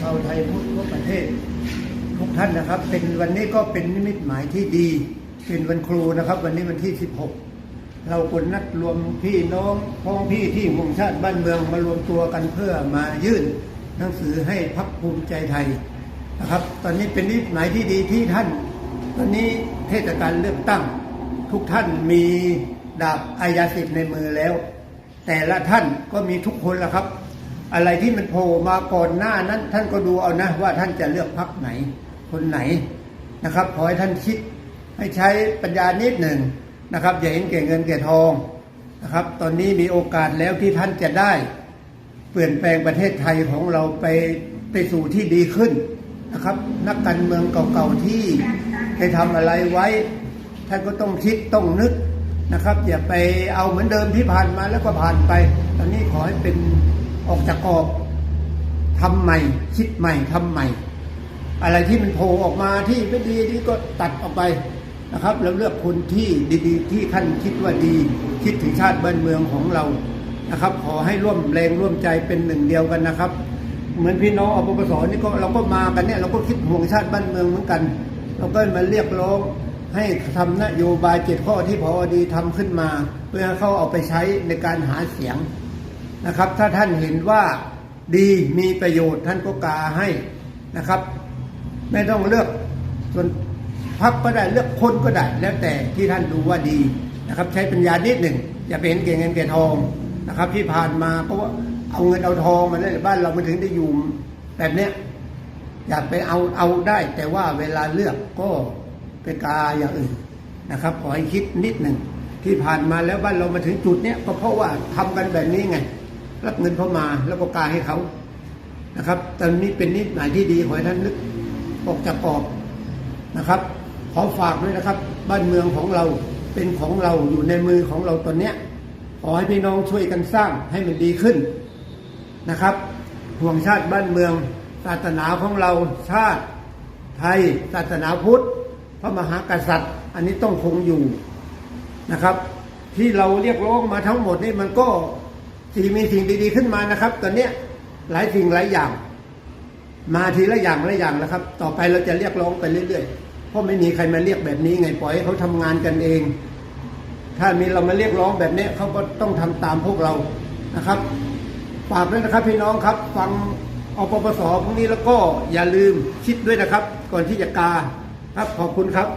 ชาวไทยพุทธทั่วประเทศ ทุกท่านนะครับ เป็นวันนี้ก็เป็นนิมิตหมายที่ดี เป็นวันครูนะครับ วันนี้วันที่ 16 เราคนนัดรวมพี่น้องพ้องพี่ที่ห่วงชาติบ้านเมืองมารวมตัวกันเพื่อมายื่นหนังสือให้พักภูมิใจไทยนะครับ ตอนนี้เป็นนิมิตหมายที่ดีที่ท่าน ตอนนี้เทศกาลเลือกตั้ง ทุกท่านมีดาบอายาสิทธิ์ในมือแล้ว แต่ละท่านก็มีทุกคนละครับ อะไรที่มันโผล่มาก่อนหน้านั้น ท่านก็ดูเอานะ ว่าท่านจะเลือกพักไหน คนไหนนะครับขอให้ท่านคิดให้ใช้ปัญญานิดหนึ่งนะครับอย่าเห็นแก่เงินแก่ทองนะครับ ตอนนี้มีโอกาสแล้วที่ท่านจะได้ เปลี่ยนแปลงประเทศไทยของเราไปไปสู่ที่ดีขึ้นนะครับ นักการเมืองเก่าๆที่เคยทำอะไรไว้ ท่านก็ต้องคิดต้องนึกนะครับ อย่าไปเอาเหมือนเดิมที่ผ่านมาแล้วก็ผ่านไป ตอนนี้ขอให้เป็น ออกจากกรอบทำใหม่ คิดใหม่ทำใหม่ อะไรที่มันโผล่ออกมาที่ไม่ดีนี่ก็ตัดออกไปนะครับแล้วเลือกคนที่ดีๆ ที่ท่านคิดว่าดี คิดถึงชาติบ้านเมืองของเรานะครับ ขอให้ร่วมแรงร่วมใจเป็นหนึ่งเดียวกันนะครับ เหมือนพี่น้องอปปสนี่ก็เราก็มากันเนี่ยเราก็คิดห่วงชาติบ้านเมืองเหมือนกัน เราก็มาเรียกร้องให้ทำนโยบายเจ็ดข้อที่พอดีทำขึ้นมา เพื่อเขาเอาไปใช้ในการหาเสียง นะครับ ถ้าท่านเห็นว่าดีมีประโยชน์ท่านก็กาให้นะครับ ไม่ต้องเลือกส่วนพักก็ได้เลือกคนก็ได้แล้วแต่ที่ท่านดูว่าดีนะครับ ใช้ปัญญานิดหนึ่งอย่าไปเห็นเก่งเงินเก่งทองนะครับ ที่ผ่านมาเพราะว่าเอาเงินเอาทองมาเลยบ้านเรามันถึงได้อยู่แบบเนี้ยอยากไปเอาเอาได้ แต่ว่าเวลาเลือกก็ไปกาอย่างอื่นนะครับขอให้คิดนิดหนึ่งที่ผ่านมาแล้วบ้านเรามาถึงจุดเนี้ยก็เพราะว่าทำกันแบบนี้ไง รับเงินเขามาแล้วก็กาให้เขานะครับตอนนี้เป็นนิดหมายที่ดีขอให้ท่านนึกออกจากกรอบนะครับ ขอฝากด้วยนะครับ บ้านเมืองของเราเป็นของเราอยู่ในมือของเราตอนเนี้ยขอให้พี่น้องช่วยกันสร้างให้มันดีขึ้นนะครับห่วงชาติบ้านเมือง ศาสนาของเราชาติไทย ศาสนาพุทธ พระมหากษัตริย์ อันนี้ต้องคงอยู่นะครับ ที่เราเรียกร้องมาทั้งหมดนี่มันก็ สิ่มีสิ่งดีๆขึ้นมานะครับ ตอนเนี้ยหลายสิ่งหลายอย่าง มาทีละอย่างละอย่างแล้วครับ ต่อไปเราจะเรียกร้องไปเรื่อยๆเพราะไม่มีใครมาเรียกแบบนี้ไงปล่อยให้เขาทำงานกันเอง ถ้ามีเรามาเรียกร้องแบบนี้เขาก็ต้องทำตามพวกเรานะครับฝากด้วยนะครับพี่น้องครับ ฟังอปปสพวกนี้แล้วก็อย่าลืมคิดด้วยนะครับ ก่อนที่จะกาครับขอบคุณครับ